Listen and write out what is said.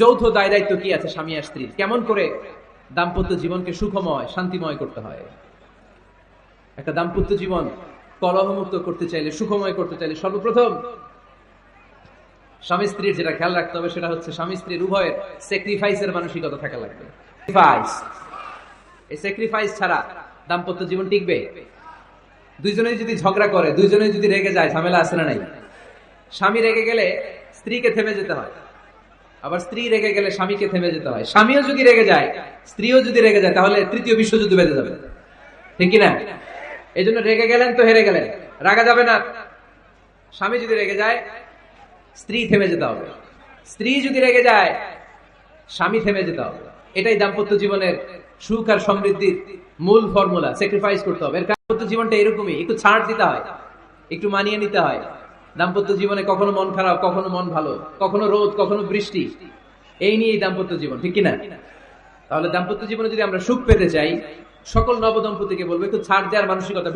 যৌথ দায় দায়িত্ব কি আছে, স্বামী আর স্ত্রীর? কেমন করে দাম্পত্য জীবনকে সুখময়, শান্তিময় করতে হয়? একটা দাম্পত্য জীবন কলহমুক্ত করতে চাইলে, সুখময় করতে চাইলে সর্বপ্রথম স্বামী স্ত্রীর যেটা খেয়াল রাখতে হবে সেটা হচ্ছে স্বামী স্ত্রীর উভয়ের স্যাক্রিফাইসের মানসিকতা থাকা লাগবে। এই স্যাক্রিফাইস ছাড়া দাম্পত্য জীবন টিকবে? দুইজনে যদি ঝগড়া করে, দুইজনেই যদি রেগে যায়, ঝামেলা আসে না নাই? স্বামী রেগে গেলে স্ত্রীকে থেমে যেতে হয়। আবার স্ত্রী রেগে গেলে স্বামীকে থেমে যেতে হয়। স্বামীও যদি রেগে যায়, স্ত্রীও যদি রেগে যায়, তাহলে তৃতীয় বিশ্বযুদ্ধ বেঁধে যাবে। ঠিক কিনা? এই জন্য রেগে গেলেন তো হেরে গেলেন। রাগা যাবে না। স্বামী যদি রেগে যায়, স্ত্রী থেমে যেতে হবে। স্ত্রী যদি রেগে যায়, স্বামী থেমে যেতে হবে। এটাই দাম্পত্য জীবনের সুখ আর সমৃদ্ধির মূল ফর্মুলা। স্যাক্রিফাইস করতে হবে। এর দাম্পত্য জীবনটা এরকমই। একটু ছাড় দিতে হয়, একটু মানিয়ে নিতে হয়। দাম্পত্য জীবনে কখনো মন খারাপ, কখনো মন ভালো, কখনো রোদ, কখনো বৃষ্টি। এই নিয়েই দাম্পত্য জীবন, ঠিক কিনা? তাহলে দাম্পত্য জীবনে যদি আমরা সুখ পেতে চাই, সকল নবদম্পতিকে বলব, একটু ছাড় দেওয়ার মানসিকতা